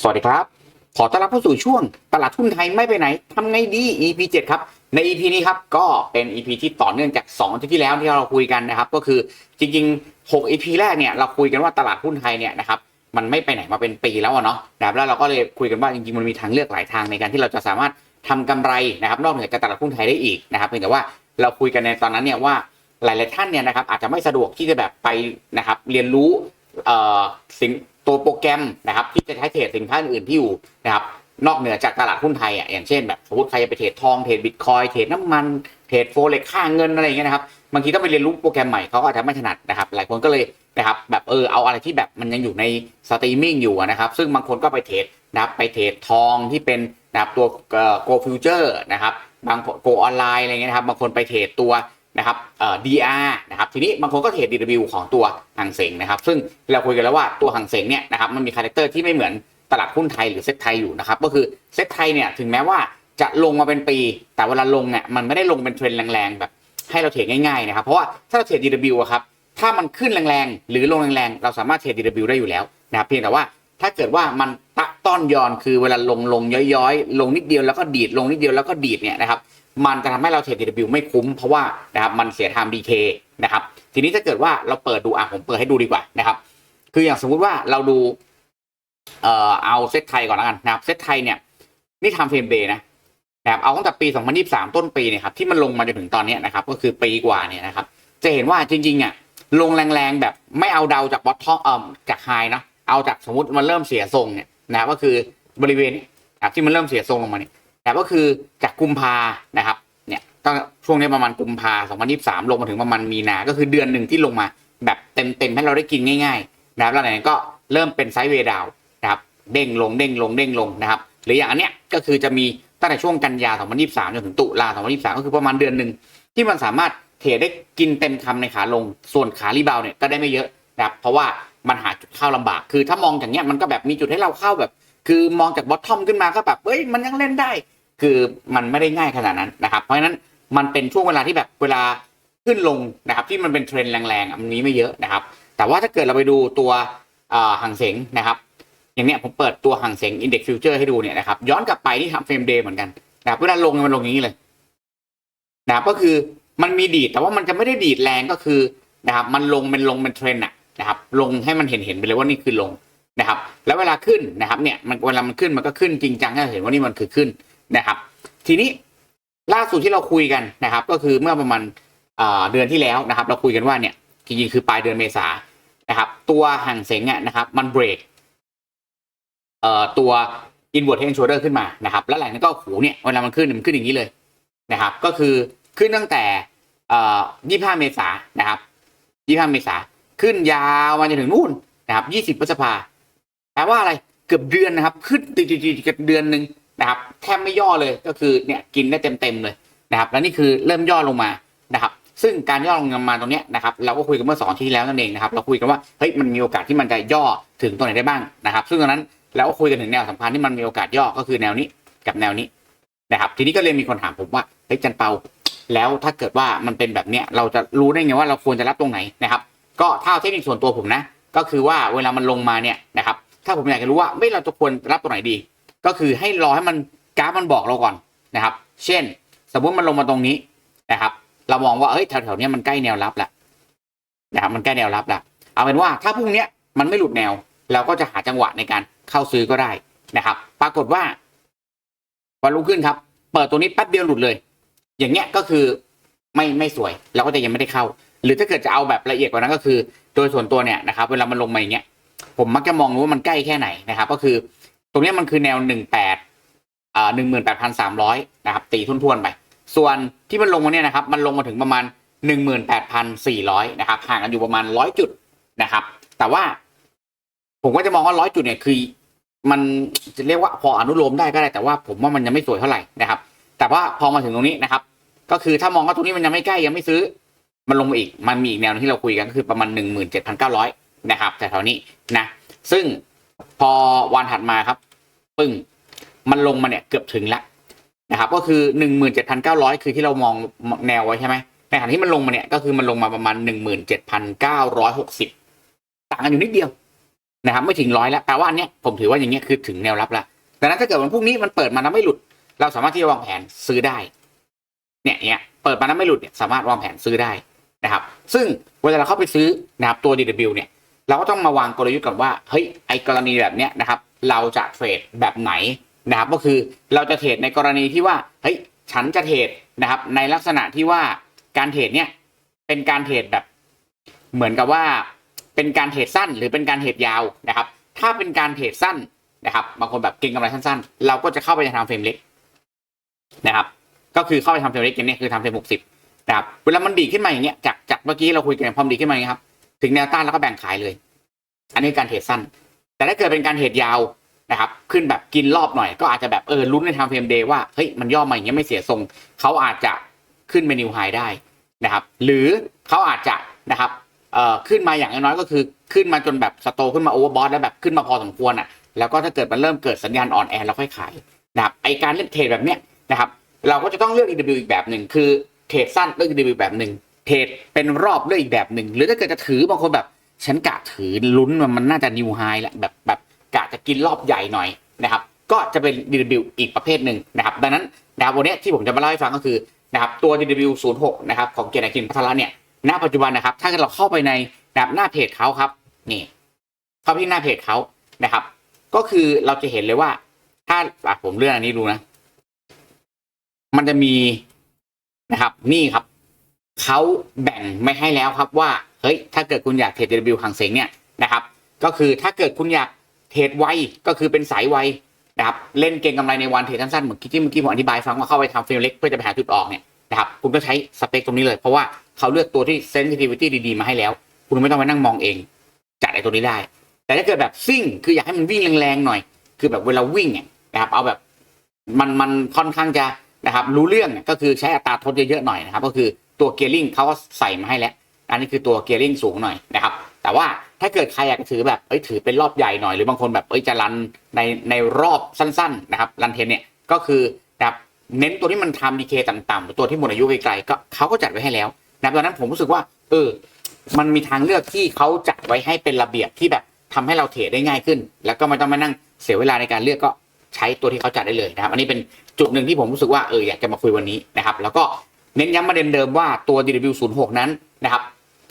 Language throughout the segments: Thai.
สวัสดีครับ ขอต้อนรับเข้าสู่ช่วงตลาดทุนไทยไม่ไปไหนทำไงดี EP 7 ครับ ใน EP นี้ครับก็เป็น EP ที่ต่อเนื่องจาก2อาทิตย์ที่แล้วที่เราคุยกันนะครับ ก็คือจริงๆ 6 EP แรกเนี่ยเราคุยกันว่าตลาดหุ้นไทยเนี่ยนะครับมันไม่ไปไหนมาเป็นปีแล้วเนาะนะครับแล้วเราก็เลยคุยกันว่าจริงๆมันมีทางเลือกหลายทางในการที่เราจะสามารถทำกำไรนะครับนอกเหนือจากตลาดหุ้นไทยได้อีกนะครับเพียงแต่ว่าเราคุยกันในตอนนั้นเนี่ยว่าหลาย ๆท่านเนี่ยนะครับอาจจะไม่สะดวกที่จะแบบไปนะครับเรียนรู้เอ่อสิน ตัวโปรแกรมนะครับที่จะใช้เทรดสินค้าอื่นที่อยู่นะครับนอกเหนือจากตลาดหุ้นไทยอะอย่างเช่นแบบสมมติใครจะไปเทรดทองเทรดบิตคอยเทรดน้ำมันเทรดโฟเร็กค่าเงินอะไรอย่างเงี้ยนะครับบางทีต้องไปเรียนรู้โปรแกรมใหม่เขาก็อาจจะไม่ถนัดนะครับ หลายคนก็เลยนะครับแบบเออเอาอะไรที่แบบมันยังอยู่ในสตรีมมิ่งอยู่นะครับซึ่งบางคนก็ไปเทรดนะครับไปเทรดทองที่เป็นนะครับตัวโกลฟิวเจอร์นะครับบางโกออนไลน์อะไรเงี้ยนะครับบางคนไปเทรดตัว นะครับเอ่อ DR นะครับทีนี้บางคนก็เทรด DW ของตัวหางเสงนะครับซึ่งเราคุยกันแล้วว่าตัวหางเสงเนี่ยนะครับมันมีคาแรคเตอร์ที่ไม่เหมือนตลาดหุ้นไทยหรือเซ็ตไทยอยู่นะครับก็คือเซ็ตไทยเนี่ยถึงแม้ว่าจะลงมาเป็นปี แต่เวลาลงเนี่ยมันไม่ได้ลงเป็นเทรนด์แรงๆแบบให้เราเทรดง่ายๆนะครับเพราะว่าถ้าเราเทรด DW อะครับถ้ามันขึ้นแรงๆหรือลงแรงๆเราสามารถเทรด DW ได้อยู่แล้วนะครับเพียงแต่ว่าถ้าเกิดว่ามันตะต้อนยอนคือเวลาลงลงย้อยๆ ลงนิดเดียวแล้วก็ดีดลงนิดเดียวแล้วก็ดีดเนี่ยนะครับ มันจะทำให้เราเทรด DW ไม่คุ้มเพราะว่านะครับมันเสีย time DK นะครับทีนี้ถ้าเกิดว่าเราเปิดดูอะผมเปิดให้ดูดีกว่านะครับ คืออย่างสมมุติว่าเราดูเอ่อเอาเซตไทยก่อนแล้วกันนะครับเซตไทยเนี่ยนี่ทำเฟรมเดย์นะนะครับเอาตั้งแต่ปี 2023 ต้นปีเนี่ยครับที่มันลงมาจนถึงตอนนี้นะครับ ก็คือปีกว่าเนี่ยนะครับ จะเห็นว่าจริงๆอะลงแรงๆแบบไม่เอาเดาจากบอททอมเอ่อจากไฮนะเอาจากสมมติมันเริ่มเสียทรงเนี่ยนะครับก็คือบริเวณนี้นะครับที่มันเริ่มเสียทรงลงมาเนี่ย แต่ก็คือจากกุมภานะครับเนี่ยตั้งช่วงนี้ประมาณกุมภา2023ลงมาถึงประมาณมีนา ก็คือเดือนหนึ่งที่ลงมา แบบเต็มๆให้เราได้กินง่ายๆนะครับแล้วไหนก็เริ่มเป็นไซด์เวดาวนะครับเด้งลงเด้งลงเด้งลงนะครับหรืออย่างอันเนี้ยก็คือจะมีตั้งแต่ช่วงกันยา 2023 จนถึงตุลา 2023 ก็คือประมาณเดือนหนึ่งที่มันสามารถเทรดได้กินเต็มคำในขาลง ส่วนขารีบาวเนี่ยก็ได้ไม่เยอะนะครับเพราะว่ามันหาจุดเข้าลำบาก คือถ้ามองอย่างเงี้ยมันก็แบบมีจุดให้เราเข้าแบบ คือมองจากบอททอมขึ้นมาก็แบบเฮ้ยมันยังเล่นได้ คือมันไม่ได้ง่ายขนาดนั้นนะครับ เพราะฉะนั้นมันเป็นช่วงเวลาที่แบบเวลาขึ้นลงนะครับ ที่มันเป็นเทรนด์แรงๆอันมีไม่เยอะนะครับ แต่ว่าถ้าเกิดเราไปดูตัวเอ่างเสงนะครับ อย่างเนี้ยผมเปิดตัวห่างเสง Index Future ให้ดูเนี่ยนะครับย้อนกลับไปที่ทำเฟรมเดย์เหมือนกันนะครับเวลาลงมันลงอย่างนี้เลยนะครับก็คือมันมีดีดแต่ว่ามันจะไม่ได้ดีดแรงก็คือนะครับมันลงเป็นลงเป็นเทรนด์อะนะครับลงให้มันเห็นเห็นไปเลยว่านี่คือลงนะครับ แล้วเวลาขึ้นนะครับเนี่ยมันเวลามันขึ้นมันก็ขึ้นจริงจังให้เราเห็นว่านี่มันคือขึ้น นะครับ ทีนี้ล่าสุดที่เราคุยกันนะครับ ก็คือเมื่อประมาณเดือนที่แล้วนะครับ เราคุยกันว่าเนี่ยจริงๆคือปลายเดือนเมษานะครับ ตัวห่างเสงอะนะครับ มันเบรกเอ่อตัว inward head and shoulder ขึ้นมานะครับ แล้วหลังนั้นก็หูเนี่ยเวลามันขึ้นมันขึ้นอย่างนี้เลยนะครับ ก็คือขึ้นตั้งแต่เอ่อ25เมษานะครับ25เมษาขึ้นยาวมาจนถึงนู่นนะครับ20พฤษภาแปลว่าอะไรเกือบเดือนนะครับ ขึ้นติดๆๆกันเดือนหนึ่ง นะครับแทบไม่ย่อเลยก็คือเนี่ยกินได้เต็มๆเลยนะครับแล้วนี่คือเริ่มย่อลงมานะครับซึ่งการย่อลงมาตรงเนี้ยนะครับเราก็คุยกันเมื่อสองที่แล้วนั่นเองนะครับเราคุยกันว่าเฮ้ยมันมีโอกาสที่มันจะย่อถึงตัวไหนได้บ้างนะครับ ซึ่งตอนนั้นแล้วก็คุยกันถึงแนวสำคัญที่มันมีโอกาสย่อก็คือแนวนี้กับแนวนี้นะครับทีนี้ก็เลยมีคนถามผมว่าเฮ้ยจันเปาแล้วถ้าเกิดว่ามันเป็นแบบเนี้ยเราจะรู้ได้ไงว่าเราควรจะรับตรงไหนนะครับก็ถ้าเอาเทคนิคส่วนตัวผมนะ ก็คือว่าเวลามันลงมาเนี่ยนะครับถ้าผมอยากจะรู้ว่าไม่เราจะควรรับตรงไหนดี ก็คือให้รอให้มันกราฟมันบอกเราก่อนนะครับ เช่น สมมติมันลงมาตรงนี้นะครับ เรามองว่าเฮ้ยแถวๆเนี้ยมันใกล้แนวรับแล้วนะครับมันใกล้แนวรับแล้วเอาเป็นว่าถ้าพรุ่งนี้มันไม่หลุดแนว เราก็จะหาจังหวะในการเข้าซื้อก็ได้นะครับ ปรากฏว่าวันรุ่งขึ้นครับ เปิดตัวนี้แป๊บเดียวหลุดเลย อย่างเงี้ยก็คือไม่ไม่สวยเราก็จะยังไม่ได้เข้า หรือถ้าเกิดจะเอาแบบละเอียดกว่านั้นก็คือ โดยส่วนตัวเนี่ยนะครับ เวลามันลงมาอย่างเงี้ยผมมักจะมองดูว่ามันใกล้แค่ไหนนะครับ ก็คือ ตรงนี้มันคือแนวหนึ่งแปดอ่าหนึ่งหมื่นแปดพันสามร้อยนะครับ ตีทุนๆไป ส่วนที่มันลงมาเนี่ยนะครับ มันลงมาถึงประมาณหนึ่งหมื่นแปดพันสี่ร้อยนะครับ ห่างกันอยู่ประมาณร้อยจุดนะครับ แต่ว่า ผมก็จะมองว่าร้อยจุดเนี่ยคือ มันจะเรียกว่าพออนุโลมได้ก็ได้แต่ว่าผมว่ามันยังไม่สวยเท่าไหร่นะครับ แต่ว่าพอมาถึงตรงนี้นะครับ ก็คือถ้ามองว่าตรงนี้มันยังไม่ใกล้ยังไม่ซื้อ มันลงมาอีก มันมีอีกแนวนึงที่เราคุยกันก็คือประมาณหนึ่งหมื่นเจ็ดพันเก้าร้อยนะครับแต่แถวนี้นะ ซึ่ง พอวันถัดมาครับ ปึ้ง มันลงมาเนี่ยเกือบถึงแล้วนะครับ ก็คือหนึ่งหมื่นเจ็ดพันเก้าร้อยคือที่เรามองแนวไว้ใช่ไหมในขณะที่มันลงมาเนี่ยก็คือมันลงมาประมาณหนึ่งหมื่นเจ็ดพันเก้าร้อยหกสิบต่างกันอยู่นิดเดียวนะครับ ไม่ถึงร้อยแล้วแปลว่าอันเนี้ยผมถือว่าอย่างเงี้ยคือถึงแนวรับแล้วดังนั้นถ้าเกิดวันพรุ่งนี้มันเปิดมาแล้วไม่หลุด เราสามารถที่จะวางแผนซื้อได้ เนี่ยเนี่ยเปิดมาแล้วไม่หลุดเนี่ยสามารถวางแผนซื้อได้นะครับ ซึ่งเวลาเราเข้าไปซื้อนะครับตัว DW เนี่ย เราก็ต้องมาวางกลยุทธ์กับว่าเฮ้ยไอกรณีแบบเนี้ยนะครับ เราจะเทรดแบบไหนนะครับ ก็คือเราจะเทรดในกรณีที่ว่าเฮ้ยฉันจะเทรดนะครับ ในลักษณะที่ว่าการเทรดเนี่ยเป็นการเทรดแบบ เหมือนกับว่า เป็นการเทรดสั้น หรือเป็นการเทรดยาวนะครับ ถ้าเป็นการเทรดสั้นนะครับบางคนแบบเก็งกำไรสั้นๆ เราก็จะเข้าไปทางเฟรมเล็กนะครับ ก็คือเข้าไปทำเฟรมเล็กอย่างนี้คือทำเฟรมหกสิบนะครับเวลามันดีขึ้นมาอย่างเงี้ยจากจากเมื่อกี้เราคุยกันพอมดีขึ้นมาอย่างเงี้ยครับ ถึงแนวต้านแล้วก็แบ่งขายเลย อันนี้การเทรดสั้น แต่ถ้าเกิดเป็นการเทรดยาวนะครับ ขึ้นแบบกินรอบหน่อย ก็อาจจะแบบเออลุ้นในทางเฟรมเดย์ว่าเฮ้ยมันย่อมาอย่างเงี้ยไม่เสียทรง เขาอาจจะขึ้นเป็นนิวไฮได้นะครับ หรือเขาอาจจะนะครับเอ่อขึ้นมาอย่างน้อยก็คือขึ้นมาจนแบบสโตขึ้นมาโอเวอร์บอทแล้วแบบขึ้นมาพอสมควรอะ แล้วก็ถ้าเกิดมันเริ่มเกิดสัญญาณอ่อนแอเราค่อยขายนะครับไอการเล่นเทรดแบบเนี้ยนะครับ เราก็จะต้องเลือก EW อีกแบบหนึ่งคือเทรดสั้นเลือก EW แบบหนึ่ง เทรดเป็นรอบเลือกอีกแบบหนึ่งหรือถ้าเกิดจะถือบางคนแบบ ฉันกะถือลุ้นมันมันน่าจะนิวไฮแหละแบบแบบกะจะกินรอบใหญ่หน่อยนะครับก็จะเป็น DW อีกประเภทหนึ่งนะครับดังนั้นนะครับวันนี้ที่ผมจะมาเล่าให้ฟังก็คือนะครับตัว DW 0 6นะครับของเกียรติอาคินพัทระเนี่ยณปัจจุบันนะครับถ้าเราเข้าไปในนะครับหน้าเพจเขาครับนี่เข้าไปที่หน้าเพจเขานะครับ ก็คือเราจะเห็นเลยว่า ถ้าผมเลื่อนอันนี้ดูนะ มันจะมีนะครับ นี่ครับ เขาแบ่งไม่ให้แล้วครับว่าเฮ้ยถ้าเกิดคุณอยากเทรด DW หางเสงเนี่ยนะครับก็คือถ้าเกิดคุณอยากเทรดไวก็คือเป็นสายไวนะครับเล่นเก่งกำไรในวันเทรดสั้นๆเหมือนที่เมื่อกี้ผมอธิบายฟังว่าเข้าไปทำเฟรมเล็กเพื่อจะไปหาจุดออกเนี่ยนะครับคุณก็ใช้สเปคตรงนี้เลย เพราะว่าเขาเลือกตัวที่ sensitivity ดีๆมาให้แล้ว คุณไม่ต้องไปนั่งมองเอง จัดไอ้ตัวนี้ได้ แต่ถ้าเกิดแบบซิ่งคืออยากให้มันวิ่งแรงๆหน่อย คือแบบเวลาวิ่งเนี่ยนะครับเอาแบบมันมันค่อนข้างจะนะครับรู้เรื่องก็คือใช้อัตราทดเยอะๆหน่อยนะครับก็คือ ตัวเกียร์ลิงเขาก็ใส่มาให้แล้ว อันนี้คือตัวเกียร์ลิงสูงหน่อยนะครับ แต่ว่าถ้าเกิดใครอยากถือแบบเอ้ยถือเป็นรอบใหญ่หน่อยหรือบางคนแบบเอ้ยจะรันในในรอบสั้นๆนะครับรันเทนเนี่ยก็คือนะครับเน้นตัวที่มันทำดีเคต่ำๆหรือตัวที่หมดอายุไกลๆก็เขาก็จัดไว้ให้แล้วนะครับดังนั้นผมรู้สึกว่า เออ มันมีทางเลือกที่เขาจัดไว้ให้เป็นระเบียบที่แบบทำให้เราเทรดได้ง่ายขึ้น แล้วก็ไม่ต้องมานั่งเสียเวลาในการเลือกก็ใช้ตัวที่เขาจัดได้เลยนะครับ อันนี้เป็นจุดหนึ่งที่ผมรู้สึกว่าเอออยากจะมาคุยวันนี้นะครับ แล้วก็ เน้นย้ำประเด็นเดิมว่าตัว DW06 นั้นนะครับ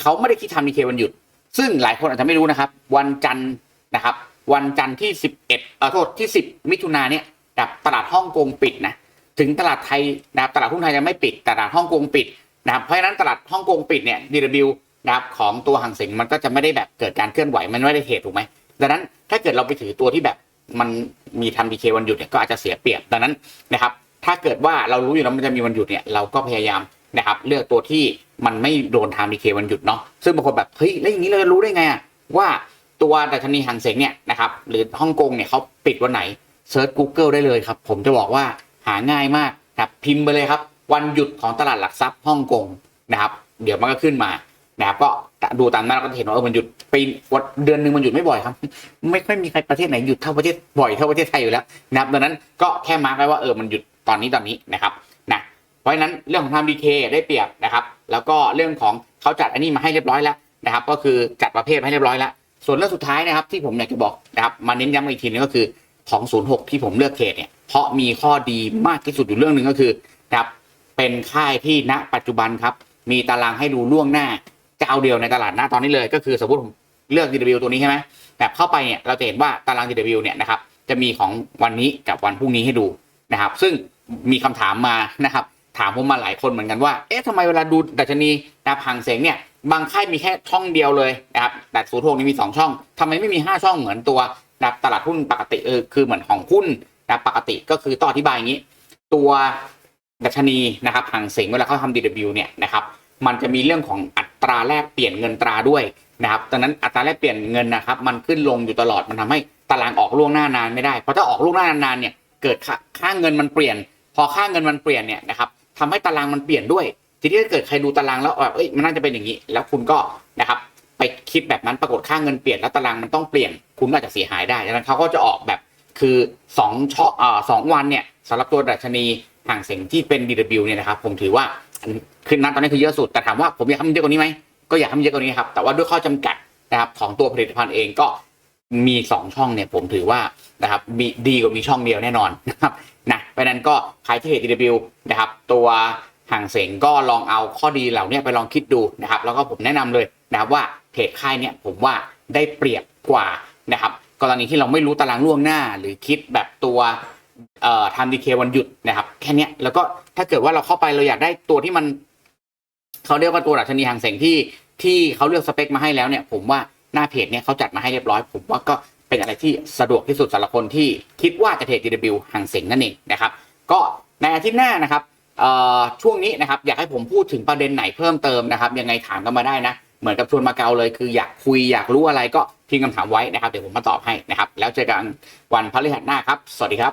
เขาไม่ได้คิดทำดีเควันหยุด ซึ่งหลายคนอาจจะไม่รู้นะครับ วันจันทร์นะครับ วันจันทร์ที่ 11เอ่อโทษที่ 10 มิถุนาเนี่ยตลาดฮ่องกงปิดนะถึงตลาดไทยนะครับตลาดหุ้นไทยยังไม่ปิดตลาดฮ่องกงปิดนะครับเพราะฉะนั้นตลาดฮ่องกงปิดเนี่ย DW นะครับของตัวหางเสงมันก็จะไม่ได้แบบเกิดการเคลื่อนไหวมันไม่ได้เหตุถูกไหมดังนั้นถ้าเกิดเราไปถือตัวที่แบบมันมีทำดีเควันหยุดเนี่ยก็อาจจะเสียเปรียบดังนั้นนะครับ ถ้าเกิดว่าเรารู้อยู่แล้วมันจะมีวันหยุดเนี่ยเราก็พยายามนะครับเลือกตัวที่มันไม่โดนทำดีเควันหยุดเนาะซึ่งบางคนแบบเฮ้ยแล้วอย่างนี้เราจะรู้ได้ไงอะว่าตัวดัชนีหางเสงเนี่ยนะครับหรือฮ่องกงเนี่ยเขาปิดวันไหนเซิร์ช Google ได้เลยครับ ผมจะบอกว่าหาง่ายมากนะครับพิมพ์ไปเลยครับ วันหยุดของตลาดหลักทรัพย์ฮ่องกงนะครับ เดี๋ยวมันก็ขึ้นมานะครับก็ดูตามนั้นเราก็จะเห็นว่าเออมันหยุดปีวันเดือนหนึ่งมันหยุดไม่บ่อยครับ ไม่ค่อยมีใครประเทศไหนหยุดเท่าประเทศบ่อยเท่าประเทศไทยอยู่แล้วนะครับดังนั้นก็แค่มาร์กไว้ว่าเออมันหยุด ตอนนี้ตอนนี้นะครับนะเพราะฉะนั้นเรื่องของทำดีเคได้เปรียบนะครับ แล้วก็เรื่องของเขาจัดอันนี้มาให้เรียบร้อยแล้วนะครับ ก็คือจัดประเภทให้เรียบร้อยแล้ว ส่วนเรื่องสุดท้ายนะครับที่ผมอยากจะบอกนะครับมาเน้นย้ำอีกทีนึงก็คือของ 06 ที่ผมเลือกเทรดเนี่ยเพราะมีข้อดีมากที่สุดอยู่เรื่องหนึ่งก็คือนะครับเป็นค่ายที่ณปัจจุบันครับมีตารางให้ดูล่วงหน้าเจ้าเดียวในตลาดหน้าตอนนี้เลย ก็คือสมมติผมเลือก DW ตัวนี้ใช่ไหมแบบเข้าไปเนี่ยเราจะเห็นว่าตาราง DW เนี่ยนะครับจะมีของวันนี้กับวันพรุ่งนี้ให้ดูนะครับ ซึ่ง มีคำถามมานะครับ ถามผมมาหลายคนเหมือนกันว่า เอ๊ะทำไมเวลาดูดัชนีนะครับหางเสงเนี่ย บางค่ายมีแค่ช่องเดียวเลยนะครับแต่ศูนย์หกนี่มี 2 ช่องทำไมไม่มี 5 ช่องเหมือนตัวนะครับตลาดหุ้นปกติเออคือเหมือนของหุ้นนะปกติก็คือต้องอธิบายอย่างนี้ ตัวดัชนีนะครับหางเสงเวลาเขาทำ DW เนี่ยนะครับมันจะมีเรื่องของอัตราแลกเปลี่ยนเงินตราด้วยนะครับดังนั้นอัตราแลกเปลี่ยนเงินนะครับ มันขึ้นลงอยู่ตลอดมันทำให้ตารางออกล่วงหน้านานไม่ได้เพราะถ้าออกล่วงหน้านานเนี่ยเกิดค่าเงินมันเปลี่ยน พอค่าเงินมันเปลี่ยนเนี่ยนะครับทำให้ตารางมันเปลี่ยนด้วย ทีนี้ถ้าเกิดใครดูตารางแล้วแบบเอ้ยมันน่าจะเป็นอย่างนี้ แล้วคุณก็นะครับไปคิดแบบนั้นปรากฏค่าเงินเปลี่ยนแล้วตารางมันต้องเปลี่ยน คุณอาจจะเสียหายได้ดังนั้นเขาก็จะออกแบบคือ2ช่ออ่าสองวันเนี่ยสำหรับตัวดัชนีห่างเสียงที่เป็น DW เนี่ยนะครับผมถือว่าขึ้นนั้นตอนนี้คือเยอะสุดแต่ถามว่าผมอยากให้มันเยอะกว่านี้ไหมก็อยากให้มันเยอะกว่านี้ครับแต่ว่าด้วยข้อจำกัดนะครับของตัวผลิตภัณฑ์เองก็มีสองช่องเนี่ยผมถือว่านะครับมีดีกว่ามีช่องเดียวแน่นอนนะครับ นะเพราะนั้นก็ใครที่เห็น DW นะครับตัวห่างเสงก็ลองเอาข้อดีเหล่านี้ไปลองคิดดูนะครับแล้วก็ผมแนะนำเลยนะครับว่าเพจค่ายเนี่ยผมว่าได้เปรียบกว่านะครับกรณีที่เราไม่รู้ตารางล่วงหน้า หรือคิดแบบตัวเอ่อทำดีเควันหยุดนะครับแค่นี้แล้วก็ถ้าเกิดว่าเราเข้าไปเราอยากได้ตัวที่มันเขาเรียกว่าตัวดัชนีห่างเสงที่ที่เขาเลือกสเปคมาให้แล้วเนี่ย ผมว่าหน้าเพจเนี่ยเขาจัดมาให้เรียบร้อย ผมว่าก็ เป็นอะไรที่สะดวกที่สุดสำหรับคนที่คิดว่าจะเทรด DW ห่างเสงนั่นเองนะครับ ก็ในอาทิตย์หน้านะครับช่วงนี้นะครับอยากให้ผมพูดถึงประเด็นไหนเพิ่มเติมนะครับ ยังไงถามกันมาได้นะ เหมือนกับชวนมาเกาเลยคืออยากคุยอยากรู้อะไรก็พิมพ์คำถามไว้นะครับ เดี๋ยวผมมาตอบให้นะครับ แล้วเจอกันวันพฤหัสหน้าครับ สวัสดีครับ